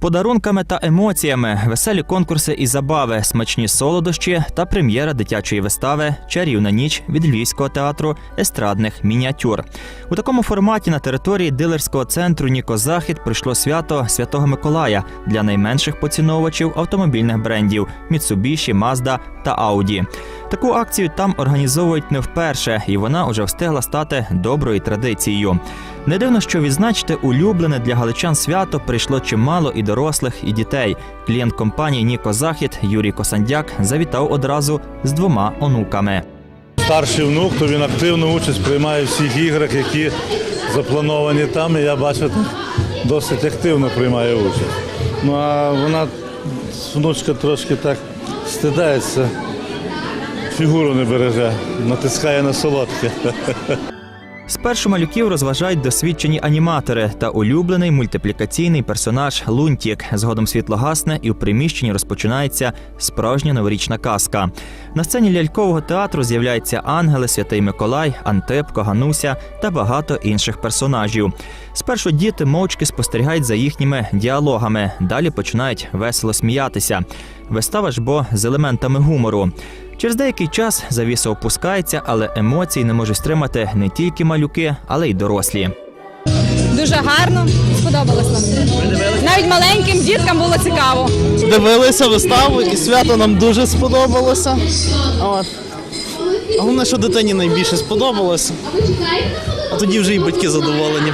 подарунками та емоціями, веселі конкурси і забави, смачні солодощі та прем'єра дитячої вистави Чарівна ніч від Львівського театру естрадних мініатюр. У такому форматі на території дилерського центру Нікозахід прийшло свято Святого Миколая для найменших поціновувачів автомобільних брендів Mitsubishi, Mazda та Audi. Таку акцію там організовують не вперше, і вона уже встигла стати доброю традицією. Не дивно, що відзначити улюблене для галичан свято прийшло чимало і дорослих, і дітей. Клієнт компанії Ніко Захід Юрій Косандяк завітав одразу з двома онуками. Старший внук, то він активну участь приймає в всіх іграх, які заплановані там. І я бачу, досить активно приймає участь. Ну а вона, внучка, трошки так стидається, фігуру не береже, натискає на солодке. Спершу малюків розважають досвідчені аніматори та улюблений мультиплікаційний персонаж Лунтік. Згодом світло гасне, і в приміщенні розпочинається справжня новорічна казка. На сцені лялькового театру з'являються ангели, святий Миколай, Антипко, Гануся та багато інших персонажів. Спершу діти мовчки спостерігають за їхніми діалогами, далі починають весело сміятися. Вистава ж бо з елементами гумору. Через деякий час завіса опускається, але емоцій не можуть стримати не тільки малюки, але й дорослі. Дуже гарно, сподобалось нам. Навіть маленьким діткам було цікаво. дивилися виставу, і свято нам дуже сподобалося. От. А Головне, що дитині найбільше сподобалося. А тоді вже і батьки задоволені.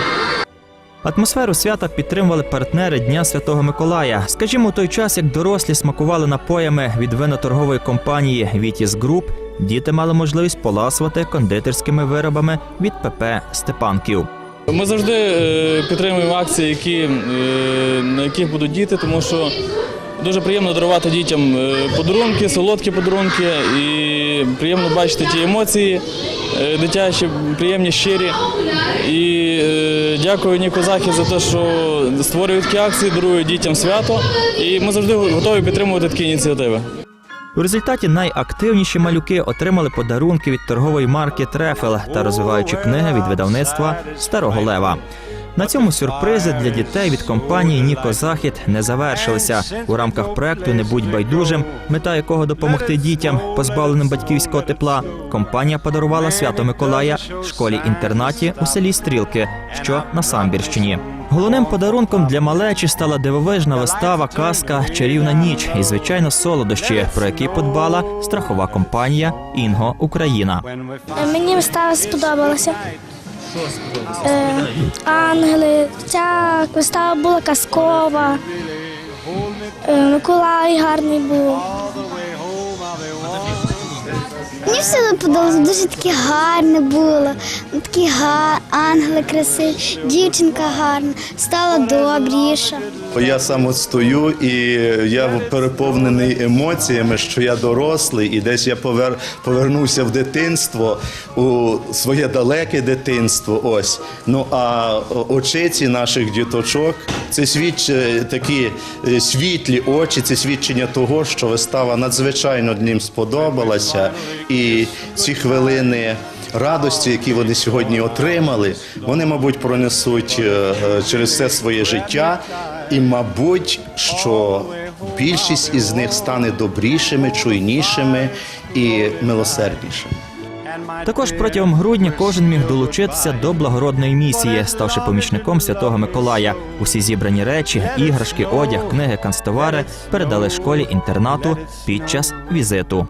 Атмосферу свята підтримували партнери Дня Святого Миколая. Скажімо, у той час, як дорослі смакували напоями від виноторгової компанії Вітіс Груп, діти мали можливість поласувати кондитерськими виробами від ПП Степанків. Ми завжди е, підтримуємо акції, які, е, на яких будуть діти, тому що дуже приємно дарувати дітям е, подарунки, солодкі подарунки, і приємно бачити ті емоції дитячі, приємні, щирі. І дякую Ніку Захід за те, що створюють такі акції, дарують дітям свято. І ми завжди готові підтримувати такі ініціативи. У результаті найактивніші малюки отримали подарунки від торгової марки Трефел та розвиваючи книги від видавництва Старого Лева. На цьому сюрпризи для дітей від компанії Ніко Захід не завершилися. У рамках проекту Не будь байдужим, мета якого допомогти дітям, позбавленим батьківського тепла. Компанія подарувала свято Миколая школі-інтернаті у селі Стрілки, що на Самбірщині. Головним подарунком для малечі стала дивовижна вистава Казка Чарівна ніч і звичайно солодощі, про які подбала страхова компанія Інго Україна. Мені вистава сподобалася. Е, ангели. Ця вистава була казкова. Е, Миколай гарний був. Мені все подобалося, дуже таке гарне було. Ну, Такі га... ангели красиві, дівчинка гарна, стала добріша. Я сам от стою і я переповнений емоціями, що я дорослий, і десь я повер... повернувся в дитинство, у своє далеке дитинство. Ось. Ну а очиці наших діточок це свідч такі е, світлі очі, це свідчення того, що вистава надзвичайно їм сподобалася, і ці хвилини. Радості, які вони сьогодні отримали, вони, мабуть, пронесуть е, е, через все своє життя, і, мабуть, що більшість із них стане добрішими, чуйнішими і милосерднішими. Також протягом грудня кожен міг долучитися до благородної місії, ставши помічником святого Миколая. Усі зібрані речі, іграшки, одяг, книги, канцтовари передали школі інтернату під час візиту.